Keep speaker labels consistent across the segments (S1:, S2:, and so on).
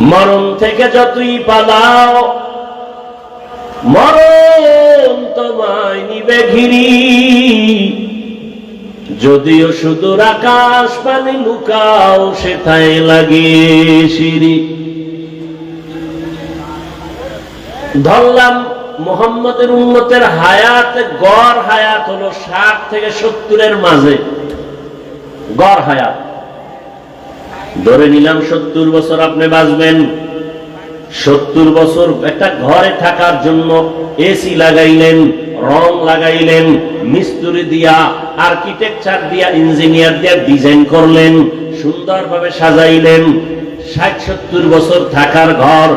S1: মরণ থেকে যতই পালাও, মরণ তোমায় নিবে ঘিরি। যদিও সুদূর আকাশ পানি লুকাও, সেথায় লাগে সিঁড়ি। ধরলাম মোহাম্মদের উন্নতের হায়াত, গড় হায়াত হলো ষাট থেকে সত্তরের মাঝে। গড় হায়াত। ধরে নিলাম সত্তর বছর আপনি বাঁচবেন। সত্তর বছর একটা ঘরে থাকার জন্য এসি লাগাইলেন, রং লাগাইলেন, মিস্ত্রি দিয়া আর্কিটেকচার দিয়া ইঞ্জিনিয়ার দিয়া ডিজাইন করলেন, সুন্দরভাবে সাজাইলেন। ষাট, সত্তর বছর থাকার ঘর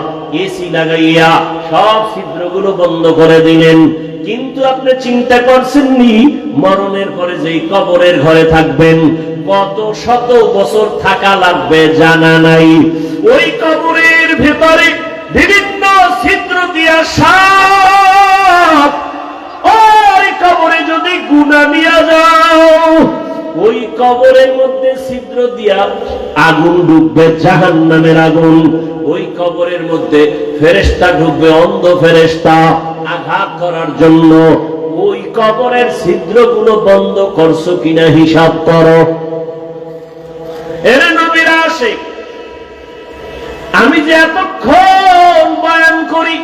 S1: এসি লাগাইয়া সব ছিদ্রগুলো বন্ধ করে দিলেন। কিন্তু আপনি চিন্তা করছেননি, মরণের পরে যেই কবরের ঘরে থাকবেন কত শত বছর থাকা লাগবে, জানা নাই। ওই কবরের ভেতরে বিভিন্ন ছিদ্র দিয়া সাপ। ওই কবরে যদি গুণা নিয়ে যাও, ওই কবরের মধ্যে ছিদ্র দিয়া আগুন ঢুকবে জাহান নামের আগুন। ওই কবরের মধ্যে ফেরেস্তা ঢুকবে অন্ধ ফেরেস্তা আঘাত করার জন্য। ওই কবরের ছিদ্রগুলো বন্ধ করছ কিনা হিসাব করো। আমি যে এতক্ষণ বয়ান করি,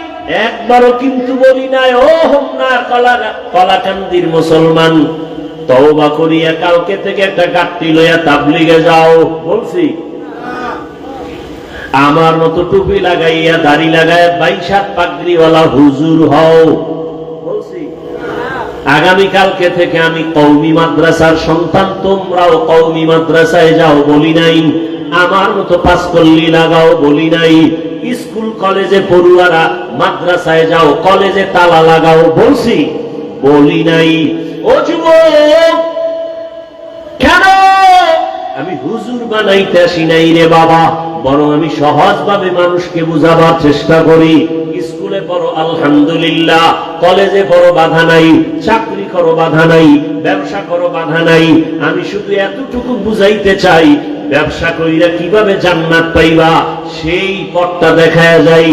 S1: একবারও কিন্তু বলি নাই, ও হোমনার কলা কলাকান্দির মুসলমান, তওবা করিয়া কালকে থেকে একটা গাঠটি লইয়া তাবলিগে যাও। বলছি। আমার মতো টুপি লাগাইয়া, দাড়ি লাগাইয়া বাইশাত পাগড়িওয়ালা হুজুর হও। আগামী কালকে থেকে আমি কৌমি মাদ্রাসার সন্তান, তোমরাও কৌমি মাদ্রাসায় যাও বলি নাই। আমার মতো পাস করলি লাগাও বলি নাই। স্কুল, কলেজে পড়ুয়ারা মাদ্রাসায় যাও, কলেজে তালা লাগাও বলছি, বলি নাই। ও যুবক, কেন? আমি হুজুর বানাইতে আসি নাই রে বাবা, বরং আমি সহজভাবে মানুষকে বুঝাবার চেষ্টা করি। পড়ো, আলহামদুলিল্লাহ। কলেজে পড়ো, বাধা নাই। চাকরি করো, বাধা নাই। ব্যবসা করো, বাধা নাই। আমি শুধু এতটুকু বুঝাইতে চাই, ব্যবসা কইরা কীভাবে জান্নাত পাইবা? সেই পথটা দেখায় যায়,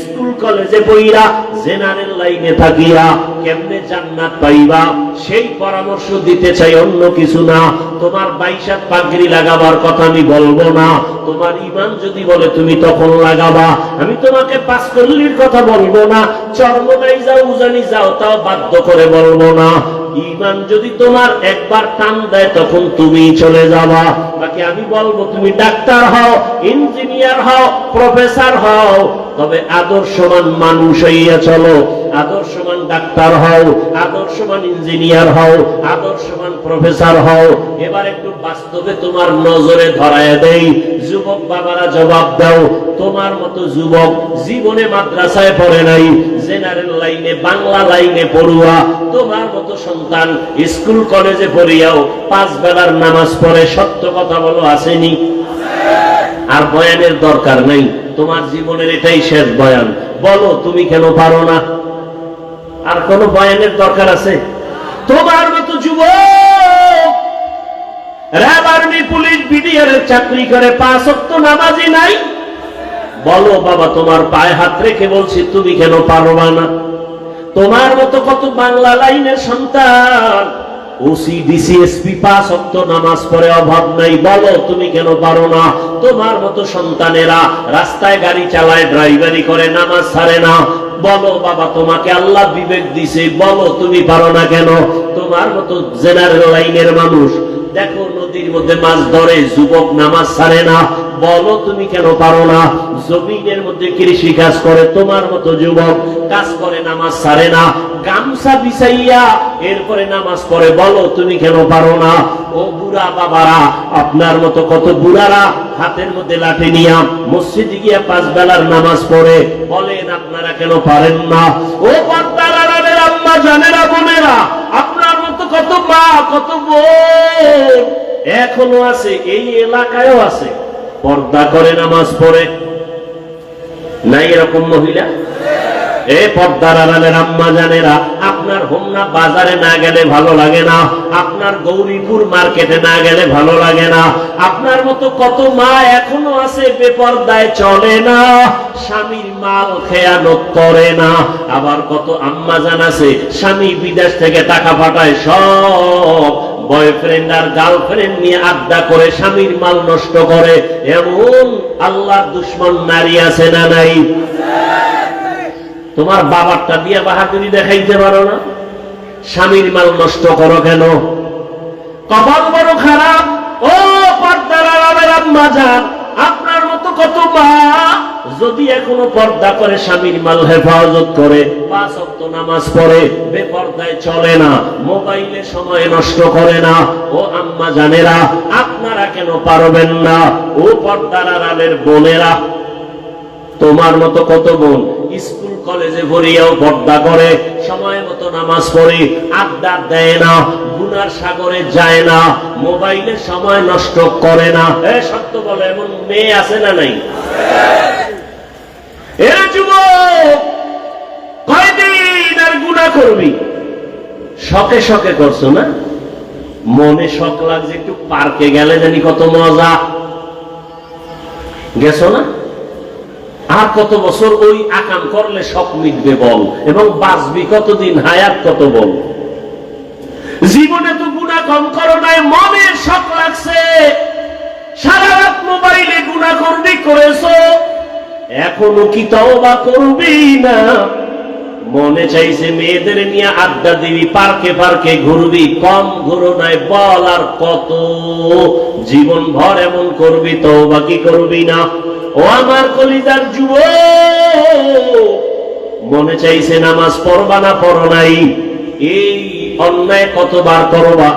S1: স্কুল, কলেজে বইরা জেনারেল লাইনে থাকিয়া কেমনে জান্নাত পাইবা? সেই পরামর্শ দিতে চাই, অন্য কিছু না। তোমার বাইশাত পাগড়ি লাগাবার কথা আমি বলব না। তোমার ইমান যদি বলে তুমি তখন লাগাবা। আমি তোমাকে পাঁচ কল্লির কথা বলব না। চর্মনাই যাও উজানি যাও, তাও বাধ্য করে বলব না। ইমান যদি তোমার একবার টান দেয়, তখন তুমি চলে যাবা। বাকি আমি বলব, তুমি ডাক্তার হও, ইঞ্জিনিয়ার হও, প্রফেসর হও, তবে আদর্শমান মানুষ হইয়া চলো। আদর্শমান ডাক্তার হও, আদর্শমান ইঞ্জিনিয়ার হও, আদর্শমান প্রফেসর হও। এবার একটু বাস্তবে তোমার নজরে ধরায় দেই। যুবক বাবারা জবাব দাও তোমার মতো যুবক জীবনে মাদ্রাসায় পড়ে নাই, জেনারেল লাইনে, বাংলা লাইনে পড়ুয়া, তোমার মতো সন্তান স্কুল কলেজে পড়িয়াও পাঁচ বেলার নামাজ পড়ে, সত্য কথা বলো, আসেনি? আর বয়ানের দরকার নাই, তোমার জীবনের এটাই শেষ বয়ান। বলো, তুমি কেন পারো না? আর কোন বয়ানের দরকার আছে? তোমার মতো যুবক! র্যাব আর্মি পুলিশ বিডিআর চাকরি করে, পাঁচ অক্ত নামাজি নাই। বলো, বাবা, তোমার পায়ে হাত রেখে বলছি, তুমি কেন পারবা না? তোমার মতো কত বাংলা লাইনের সন্তান, ওসি ডিসিএসপি নামাজ পড়ে অভাব নাই। বলো, তুমি কেন পারো না? তোমার মতো সন্তানেরা রাস্তায় গাড়ি চালায়, ড্রাইভারি করে, নামাজ ছাড়ে না। বলো, বাবা, তোমাকে আল্লাহ বিবেক দিছে। বলো, তুমি পারো না কেন? তোমার মতো জেনারেল লাইনের মানুষ দেখো নদীর মধ্যে মাছ ধরে, যুবক নামাজ ছাড়ে না। বলো তুমি কেন পারো না? জমিনের মধ্যে কৃষি কাজ করে, তোমার মতো যুবক কাজ করে, নামাজ ছাড়ে না। গামছা বিছাইয়া এরপরে নামাজ পড়ে, বলো তুমি কেন পারো না? ও বুড়া বাবারা, আপনার মতো কত বুড়ারা হাতের মধ্যে লাঠি নিয়া মসজিদে গিয়া পাঁচ বেলার নামাজ পড়ে, বলেন আপনারা কেন পারেন না? ও পর্দারানের আম্মা, জানেরা, বোনেরা মতো কত মা কত বোন এখনও আছে, এই এলাকায়ও আছে। পর্দা করে নামাজ পড়ে। নাই এরকম মহিলা? আপনার হোমনা বাজারে না গেলে ভালো লাগে না, আপনার গৌরীপুর মার্কেটে না গেলে ভালো লাগে না, আপনার মতো কত মা এখনও আছে বেপর্দায় চলে না, স্বামীর মাল করে না, আবার কত আম্মা জান আছে, স্বামী বিদেশ থেকে টাকা পাঠায় সব বয়ফ্রেন্ড আর গার্লফ্রেন্ড নিয়ে আড্ডা করে স্বামীর মাল নষ্ট করে, এমন আল্লাহর দুশ্মন নারী আছে না নাই? তোমার বাবারটা দিয়ে বাহাদুরি দেখাইতে পারো না? স্বামীর মাল নষ্ট করো কেন? কপাল বড় খারাপ। ও পর্দার আরামের আপনার মতো কত মা? যদি এখনও পর্দা করে, স্বামীর মাল হেফাজত করে, পাঁচ অক্ত নামাজ পড়ে, বেপর্দায় চলে না, মোবাইলে সময় নষ্ট করে না। ও আম্মা জানেরা, আপনারা কেন পারবেন না? ও পর্দার আরামের বোনেরা, তোমার মতো কত বোন? স্কুল কলেজে ভরিয়াও পর্দা করে, সময় মতো নামাজ পড়ে আড্ডা দেয় না, গুনার সাগরে যায় না, মোবাইলে সময় নষ্ট করে না। এ, সত্য বলে, এমন মেয়ে আছে না নাই? এরা যুবক গুণা করবি? শখে শখে করছ না? মনে শখ লাগছে একটু পার্কে গেলে জানি কত মজা। গেছো না? আর কত বছর ওই আকাম করলে শখ মিটবে বল? এবং বাঁচবি কতদিন, হায়াত কত বল? জীবনে তো গুণা কম করো নাই, মনের শখ লাগছে। সারা রাত মোবাইলে গুণা করবি করেছ। এখনও কি তাও বা করবি না? মনে চাইছে মেয়েদের নিয়ে আড্ডা দিবি, পার্কে পার্কে ঘুরবি, কম ঘুরো নাই, বল আর কত। জীবন ভর এমন করবি তো বাকি করবি না? ও আমার কলিজার যুব মনে চাইছে নামাজ পড়বা না পড়ো নাই? এই অন্যায় কতবার করবা?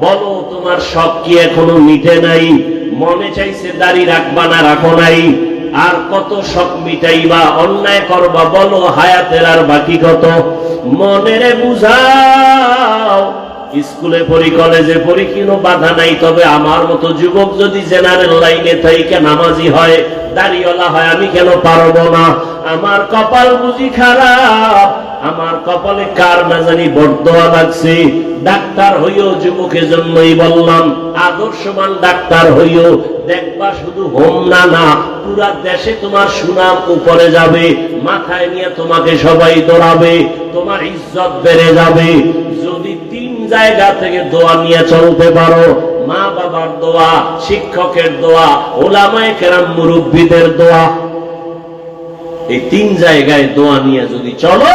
S1: বলো, তোমার সব কি এখনও মিটে নাই? মনে চাইছে দাড়ি রাখবা না রাখো নাই? আর কত সব মিটাইবা, অন্যায় করবা? বলো, হায়াতের আর বাকি কত? মনেরে বুঝাও স্কুলে পড়ি, কলেজে পড়ি, কোনো বাধা নাই। তবে আমার মতো যুবক যদি জেনারেল লাইনে থাইকে নামাজি হয়, দাড়িওয়ালা হয়, আমি কেন পারব না? আমার কপাল বুঝি খারাপ, আমার কপালে কার না জানি বর্দোয়া লাগছে। ডাক্তার হইও যুবকের জন্যই বললাম, আদর্শবান ডাক্তার হইও। দেখবা শুধু হোম না না, পুরা দেশে তোমার সুনাম উপরে যাবে, মাথায় নিয়ে তোমাকে সবাই দৌড়াবে, তোমার ইজ্জত বেড়ে যাবে। যদি তিন জায়গা থেকে দোয়া নিয়ে চলতে পারো। মা বাবার দোয়া, শিক্ষকের দোয়া, ওলামায় কেরাম, মুরব্বীদের দোয়া। এই তিন জায়গায় দোয়া নিয়ে যদি চলো,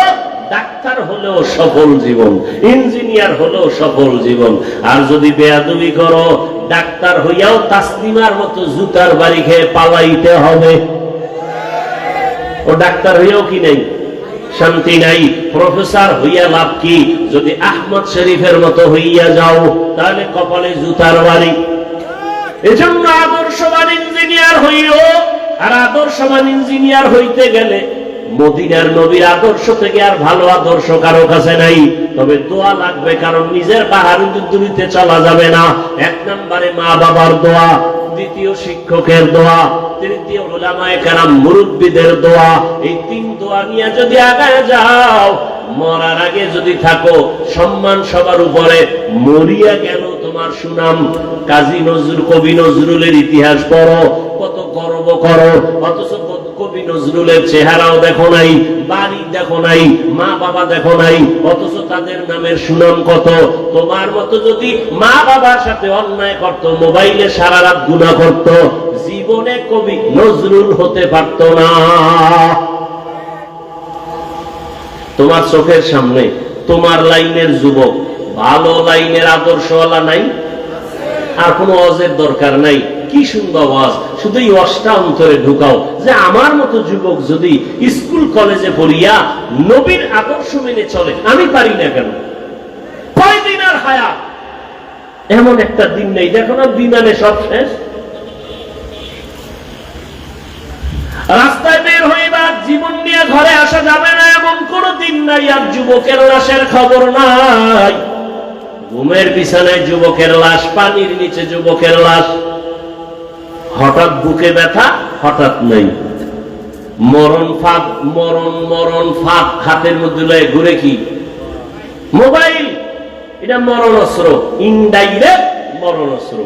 S1: ডাক্তার হলেও সফল জীবন, ইঞ্জিনিয়ার হলেও সফল জীবন। আর যদি বেয়াদবি করো, ডাক্তার হইয়াও তাসলিমার মতো জুতার বাড়ি খেয়ে পালাইতে হবে। ও ডাক্তার হইয়াও কি নেই? শান্তি নাই। প্রফেসর হইয়া লাভ কি? যদি আহমদ শরীফের মতো হইয়া যাও, তাহলে কপালে জুতার বাড়ি। এজন্য আদর্শবান ইঞ্জিনিয়ার হইও, আর আদর্শবান ইঞ্জিনিয়ার হইতে গেলে মদিনার নবীর আদর্শ থেকে আর ভালো আদর্শ কারও কাছে নাই। তবে দোয়া লাগবে, কারণ নিজের পাহাড় দুরিতে চলা যাবে না। এক নম্বরে মা বাবার দোয়া দ্বিতীয় শিক্ষকের দোয়া, তৃতীয় ওলামায় কারাম মুরব্বীদের দোয়া, এই তিন দোয়া নিয়ে যদি আগায় যাও, মরার আগে যদি থাকো, সম্মান সবার উপরে মরিয়া গেল তোমার সুনাম। কাজী নজরুল, কবি নজরুলের ইতিহাস পড়ো, কত গর্ব করো, অথচ কবি নজরুলের চেহারাও দেখো নাই বাড়ি দেখো নাই মা বাবা দেখো নাই, অথচ তাদের নামের সুনাম কত? তোমার মতো যদি মা বাবার সাথে অন্যায় করত, মোবাইলে সারা রাত গুণা করত, জীবনে কবি নজরুল হতে পারত না। তোমার চোখের সামনে তোমার লাইনের যুবক, ভালো লাইনের আদর্শওয়ালা নাই? আর কোনো অজের দরকার নাই? কি সুন্দর ওয়াজ শুধু এই ওয়াজটা অন্তরে ঢুকাও। যে আমার মতো যুবক যদি স্কুল, কলেজে পড়িয়া নবীর আদর্শ মেনে চলে, আমি পারি না কেন? আর হায়া? এমন একটা দিন নেই। দেখো না বিমানে সব শেষ। রাস্তায় বের হইবার জীবন নিয়ে ঘরে আসা যাবে না, এমন কোন দিন নাই, আর যুবকের লাশের খবর নাই। ঘুমের বিছানায় যুবকের লাশ, পানির নিচে যুবকের লাশ। হঠাৎ বুকে ব্যথা, হঠাৎ নেই। মরণ ফাঁদ, মরণ মরণ ফাঁদ, হাতের মধ্যে লয়ে ঘুরে কি? মোবাইল। এটা মরণ অস্ত্র ইনডাইরেক্ট মরণ অস্ত্র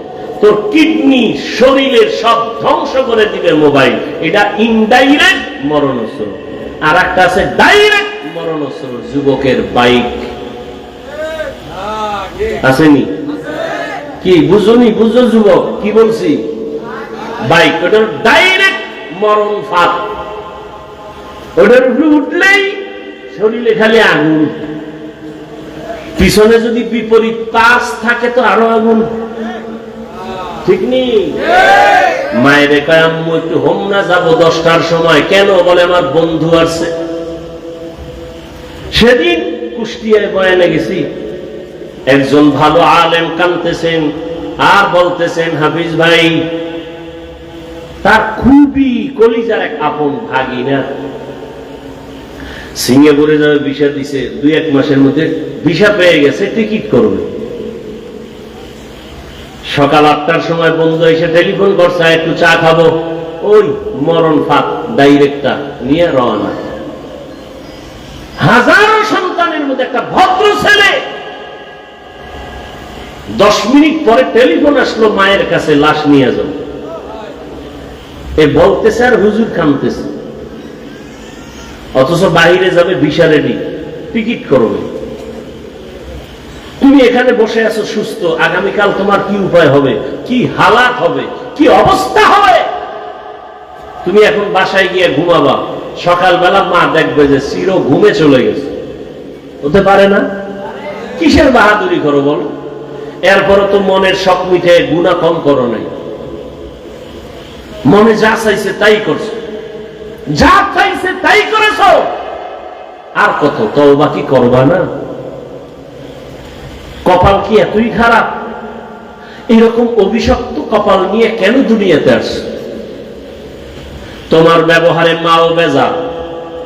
S1: তোর কিডনি, শরীরের সব ধ্বংস করে দিবে মোবাইল। এটা ইনডাইরেক্ট মরণ অস্ত্র আর একটা আছে ডাইরেক্ট মরণ অস্ত্র যুবকের বাইক। আসেনি? কি, বুঝুনি? বুঝো যুবক, কি বলছি? বাইক ওটা ডাইরেক্ট মরণ ফাঁদ। ওটার উপরে উঠলেই শরীরে খালি আগুন। পিছনে যদি বিপরীত পাশ থাকে তো আরও আগুন। ঠিক নেই মায়ের কয় একটু হোম না যাব দশটার সময়। কেন? বলে, আমার বন্ধু আসছে সেদিন কুষ্টিয়ায় বয়ানে গেছি। একজন ভালো আলেম কানতেছেন আর বলতেছেন, হাফিজ ভাই তার খুবই কলিজার এক আপন ভাগিনা। সিঙ্গাপুরে যাবে ভিসা দিছে। দুই এক মাসের মধ্যে ভিসা পেয়ে গেছে, টিকিট করবে। সকাল আটটার সময় বন্ধু এসে টেলিফোন করছে একটু চা খাব। ওই মরণ ফাঁক ডাইরেক্টটা নিয়ে রওনা। হাজারো সন্তানের মধ্যে একটা ভদ্র ছেলে। দশ মিনিট পরে টেলিফোন আসলো মায়ের কাছে, লাশ নিয়ে যাও এ বলতেছে আর হুজুর কামতেছে অথচ বাইরে যাবে ভিসা রেডি টিকিট করবে। তুমি এখানে বসে আছো সুস্থ, আগামীকাল তোমার কি উপায় হবে? কি হালাত হবে? কি অবস্থা হবে? তুমি এখন বাসায় গিয়ে ঘুমাবা। সকালবেলা মা দেখবে যে চির ঘুমে চলে গেছে। হতে পারে না? কিসের বাহাদুরি করো বলো? এরপরও তো মনের শখ মিটে গুণা কম করো নাই। মনে যা চাইছে তাই করছ। যা চাইছে তাই করেছ। আর কত তওবা কি করবা না? কপাল কি এতই খারাপ? এরকম অভিশপ্ত কপাল নিয়ে কেন দুনিয়াতে আসছে? তোমার ব্যবহারে মাও বেজা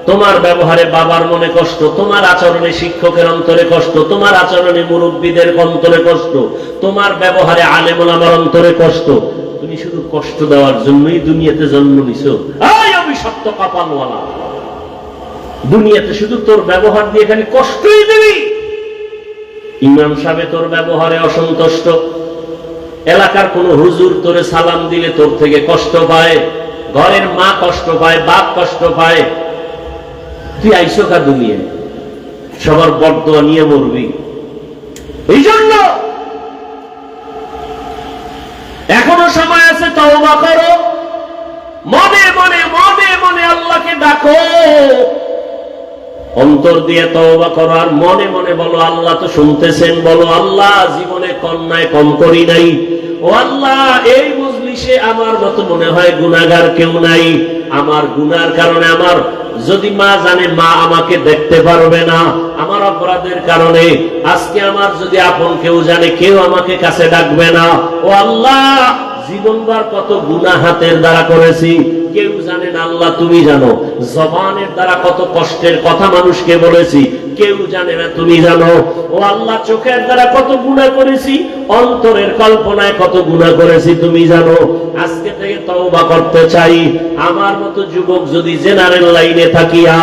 S1: তোমার ব্যবহারে বাবার মনে কষ্ট, তোমার আচরণে শিক্ষকের অন্তরে কষ্ট, তোমার আচরণে মুরব্বীদের অন্তরে কষ্ট, তোমার ব্যবহারে আলেমুল আমার অন্তরে কষ্ট তুমি শুধু কষ্ট দেওয়ার জন্যই দুনিয়াতে জন্ম নিছো। এই অভিশপ্ত কপালওয়ালা। দুনিয়াতে শুধু তোর ব্যবহার দিয়ে খালি কষ্টই দিবি। ইমাম সাহেব, তোর ব্যবহারে অসন্তুষ্ট। এলাকার কোন হুজুর তোরে সালাম দিলে তোর থেকে কষ্ট পায়, ঘরের মা কষ্ট পায়, বাপ কষ্ট পায়। তুই আইসো কা দুনিয়া সবার বর্দোয়া নিয়ে মরবি। এই জন্য এখনও সময় আছে, তওবা করো। মনে মনে মনে মনে আল্লাহকে ডাকো। অন্তর দিয়ে তওবা করো আর মনে মনে বলো, আল্লাহ তো শুনতেছেন। বলো, আল্লাহ জীবনে কন্যায় কম করি নাই। ও আল্লাহ, এই মজলিসে আমার মতো মনে হয় গুনাগার কেউ নাই। আমার গুনার কারণে আমার, যদি মা জানে মা আমাকে দেখতে পারবে না, আমার অপরাধের কারণে, আজকে আমার যদি আপন কেউ জানে, কেউ আমাকে কাছে ডাকবে না, ও আল্লাহ, জীবনবার কত গুনা হাতের দ্বারা করেছি, কেউ জানে না, আল্লাহ তুমি জানো। জবানের দ্বারা কত কষ্টের কথা মানুষকে বলেছি, কেউ জানে না, তুমি জানো। ও আল্লাহ, চোখের দ্বারা কত গুণা করেছি, অন্তরের কল্পনায় কত গুণা করেছি, তুমি জানো। আজকে থেকে তওবা করতে চাই। আমার মতো যুবক যদি জেনারেল লাইনে থাকিয়া,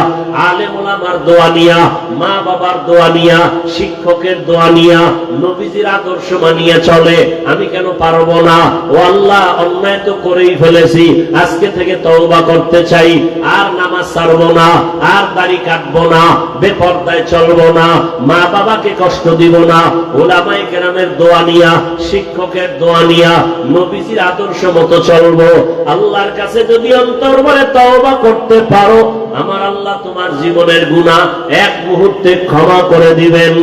S1: আলেম ওলামার দোয়া নিয়া মা বাবার দোয়া নিয়া, শিক্ষকের দোয়া নিয়া, নবীজির আদর্শ মানিয়া চলে, আমি কেন পারব না? ও আল্লাহ, অন্যায় তো করেই ফেলেছি। আজকে থেকে তওবা করতে চাই। আর নামাজ ছাড়বো না, আর দাড়ি কাটবো না, বেপর্দায় চলবো না, মা বাবাকে কষ্ট দিব না ওলামাই কেরামের দোয়া নিয়া, শিক্ষকের দোয়া নিয়া, নবীজির আদর্শ মতো চলবো। আল্লাহর কাছে যদি অন্তর বলে তওবা করতে পারো, আমার আল্লাহ তোমার জীবনের গুণা এক মুহূর্তে ক্ষমা করে দিবেন।